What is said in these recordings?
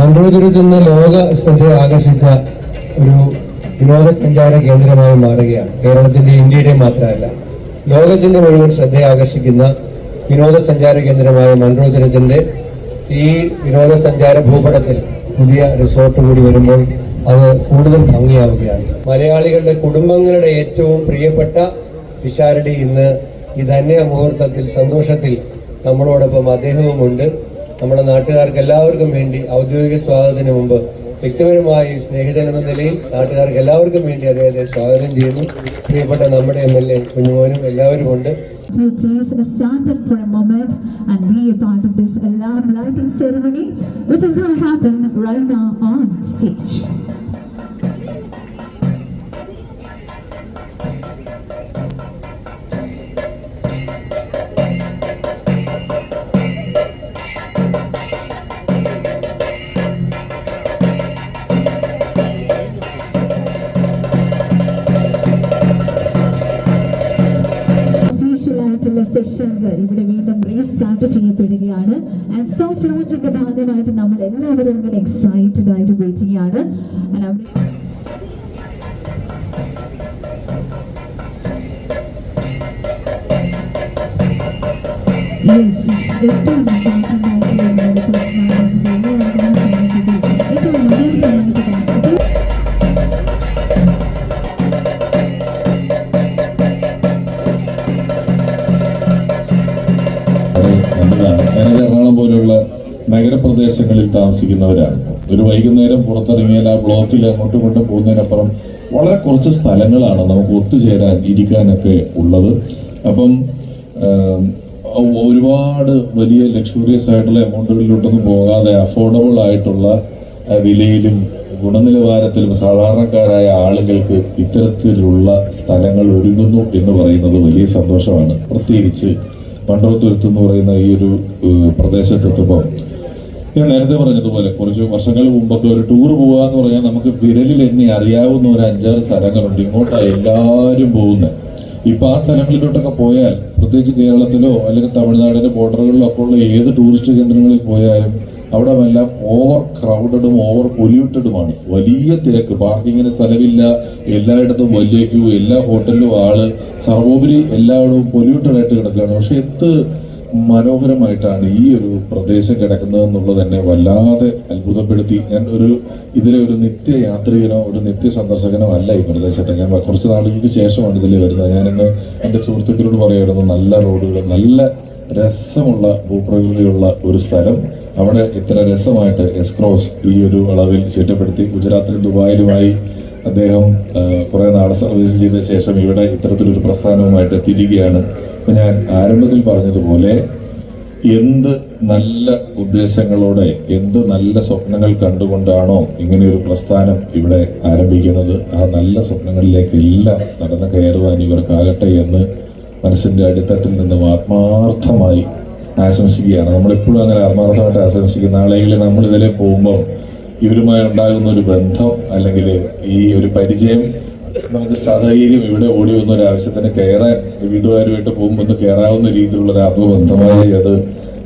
നിന്ന് ലോക ശ്രദ്ധ ആകർഷിച്ച ഒരു വിനോദസഞ്ചാര കേന്ദ്രമായി മാറുകയാണ്. കേരളത്തിന്റെ ഇന്ത്യയുടെ മാത്രമല്ല ലോകത്തിന്റെ മുഴുവൻ ശ്രദ്ധ ആകർഷിക്കുന്ന വിനോദസഞ്ചാര കേന്ദ്രമായ മൺട്രോതുരത്തിന്റെ ഈ വിനോദസഞ്ചാര ഭൂപടത്തിൽ പുതിയ റിസോർട്ട് കൂടി വരുമ്പോൾ അത് കൂടുതൽ ഭംഗിയാവുകയാണ്. മലയാളികളുടെ കുടുംബങ്ങളുടെ ഏറ്റവും പ്രിയപ്പെട്ട പിഷാരടി ഇന്ന് ഈ ധന്യ മുഹൂർത്തത്തിൽ സന്തോഷത്തിൽ നമ്മളോടൊപ്പം അദ്ദേഹവുമുണ്ട്. നമ്മുടെ നാട്ടുകാർക്ക് എല്ലാവർക്കും വേണ്ടി ഔദ്യോഗിക സ്വാഗതത്തിന് മുമ്പ് വ്യക്തിപരമായി സ്നേഹിതൻ നിലയിൽ നാട്ടുകാർക്ക് എല്ലാവർക്കും വേണ്ടി അദ്ദേഹത്തെ സ്വാഗതം ചെയ്യുന്നു പ്രിയപ്പെട്ട നമ്മുടെ എം എൽ എ കുഞ്ഞുമോനും എല്ലാവരും ഉണ്ട് please stand up for a moment and be a part of this alarm lighting ceremony, which is going to happen right now on stage. ആയിട്ടുള്ള സെഷൻസ് ഇവിടെ വീണ്ടും റീസ്റ്റാർട്ട് ചെയ്യപ്പെടുകയാണ്. ആൻഡ് സോഫ്റ്റ് ലോഞ്ചിന്റെ ഭാഗമായിട്ട് നമ്മൾ എല്ലാവരും ഇങ്ങനെ എക്സൈറ്റഡ് ആയിട്ട് വെയിറ്റിംഗ് ആണ് നഗരപ്രദേശങ്ങളിൽ താമസിക്കുന്നവരാണ്. ഒരു വൈകുന്നേരം പുറത്തിറങ്ങിയാൽ ആ ബ്ലോക്കിൽ അങ്ങോട്ടും ഇങ്ങോട്ടും പോകുന്നതിനപ്പുറം വളരെ കുറച്ച് സ്ഥലങ്ങളാണ് നമുക്ക് ഒത്തുചേരാൻ ഇരിക്കാനൊക്കെ ഉള്ളത്. അപ്പം ഒരുപാട് വലിയ ലക്ഷൂറിയസ് ആയിട്ടുള്ള എമൗണ്ടുകളിലോട്ടൊന്നും പോകാതെ അഫോർഡബിൾ ആയിട്ടുള്ള വിലയിലും ഗുണനിലവാരത്തിലും സാധാരണക്കാരായ ആളുകൾക്ക് ഇത്തരത്തിലുള്ള സ്ഥലങ്ങൾ ഒരുങ്ങുന്നു എന്ന് പറയുന്നത് വലിയ സന്തോഷമാണ്. പ്രത്യേകിച്ച് മണ്ഡപത്തുരുത്ത് എന്ന് പറയുന്ന ഈ ഒരു പ്രദേശത്തെത്തുമ്പോൾ ഞാൻ നേരത്തെ പറഞ്ഞതുപോലെ കുറച്ച് വർഷങ്ങൾ മുമ്പൊക്കെ ഒരു ടൂർ പോകുക എന്ന് പറഞ്ഞാൽ നമുക്ക് വിരലിൽ എണ്ണി അറിയാവുന്ന ഒരു അഞ്ചാറ് സ്ഥലങ്ങളുണ്ട്. ഇങ്ങോട്ടാണ് എല്ലാവരും പോകുന്നത് ഇപ്പൊ ആ സ്ഥലങ്ങളിലോട്ടൊക്കെ പോയാൽ പ്രത്യേകിച്ച് കേരളത്തിലോ അല്ലെങ്കിൽ തമിഴ്നാടിന്റെ ബോർഡറുകളിലോ ഒക്കെ ഉള്ള ഏത് ടൂറിസ്റ്റ് കേന്ദ്രങ്ങളിൽ പോയാലും അവിടെ എല്ലാം ഓവർ ക്രൗഡഡും ഓവർ പൊല്യൂട്ടഡുമാണ് വലിയ തിരക്ക്. പാർക്കിങ്ങിന് സ്ഥലമില്ല. എല്ലായിടത്തും വലിയ ക്യൂ എല്ലാ ഹോട്ടലിലും ആൾ. സർവോപരി എല്ലായിടവും പൊല്യൂട്ടഡ് ആയിട്ട് കിടക്കുകയാണ്. പക്ഷെ എന്ത് മനോഹരമായിട്ടാണ് ഈ ഒരു പ്രദേശം കിടക്കുന്നത് എന്നുള്ളത് എന്നെ വല്ലാതെ അത്ഭുതപ്പെടുത്തി. ഞാൻ ഒരു ഇതിലെ ഒരു നിത്യ യാത്രികനോ ഒരു നിത്യ സന്ദർശകനോ അല്ല ഈ പ്രദേശത്തെ. ഞാൻ കുറച്ച് നാളുകൾക്ക് ശേഷമാണ് ഇതിൽ വരുന്നത്. ഞാനിന്ന് എന്റെ സുഹൃത്തുക്കളോട് പറയുമായിരുന്നു നല്ല റോഡുകൾ നല്ല രസമുള്ള ഭൂപ്രകൃതിയുള്ള ഒരു സ്ഥലം. അവിടെ ഇത്ര രസമായിട്ട് എസ്ക്രോസ് ഈ ഒരു അളവിൽ ചുറ്റപ്പെടുത്തി. ഗുജറാത്തിലും ദുബായിലുമായി അദ്ദേഹം കുറേ നാൾ സർവീസ് ചെയ്ത ശേഷം ഇവിടെ ഇത്തരത്തിലൊരു പ്രസ്ഥാനവുമായിട്ട് എത്തിയിരിക്കുകയാണ്. അപ്പൊ ഞാൻ ആരംഭത്തിൽ പറഞ്ഞതുപോലെ എന്ത് നല്ല ഉദ്ദേശങ്ങളോടെ എന്ത് നല്ല സ്വപ്നങ്ങൾ കണ്ടുകൊണ്ടാണോ ഇങ്ങനെയൊരു പ്രസ്ഥാനം ഇവിടെ ആരംഭിക്കുന്നത്? ആ നല്ല സ്വപ്നങ്ങളിലേക്കെല്ലാം നടന്നു കയറുവാൻ ഇവർക്കാകട്ടെ എന്ന് മനസ്സിന്റെ അടിത്തട്ടിൽ നിന്നും ആത്മാർത്ഥമായി ആശംസിക്കുകയാണ്. നമ്മളെപ്പോഴും അങ്ങനെ ആത്മാർത്ഥമായിട്ട് ആശംസിക്കുന്ന ആളുകളിൽ നമ്മൾ ഇതിലേ പോകുമ്പോൾ ഇവരുമായി ഉണ്ടാകുന്ന ഒരു ബന്ധം അല്ലെങ്കിൽ ഈ ഒരു പരിചയം നമുക്ക് സധൈര്യം ഇവിടെ ഓടി വന്ന ഒരു ആവശ്യത്തിന് കയറാൻ വീട്ടുകാരുമായിട്ട് പോകുമ്പോൾ ഒന്ന് കയറാവുന്ന രീതിയിലുള്ള ഒരു ആത്മബന്ധമായി അത്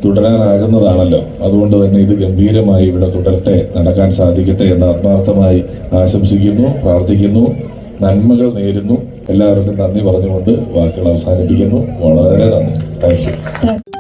തുടരാനാകുന്നതാണല്ലോ. അതുകൊണ്ട് തന്നെ ഇത് ഗംഭീരമായി ഇവിടെ തുടരട്ടെ നടക്കാൻ സാധിക്കട്ടെ എന്ന് ആത്മാർത്ഥമായി ആശംസിക്കുന്നു പ്രാർത്ഥിക്കുന്നു നന്മകൾ നേരുന്നു. എല്ലാവർക്കും നന്ദി പറഞ്ഞുകൊണ്ട് വാക്കുകൾ അവസാനിപ്പിക്കുന്നു. വളരെ നന്ദി. താങ്ക്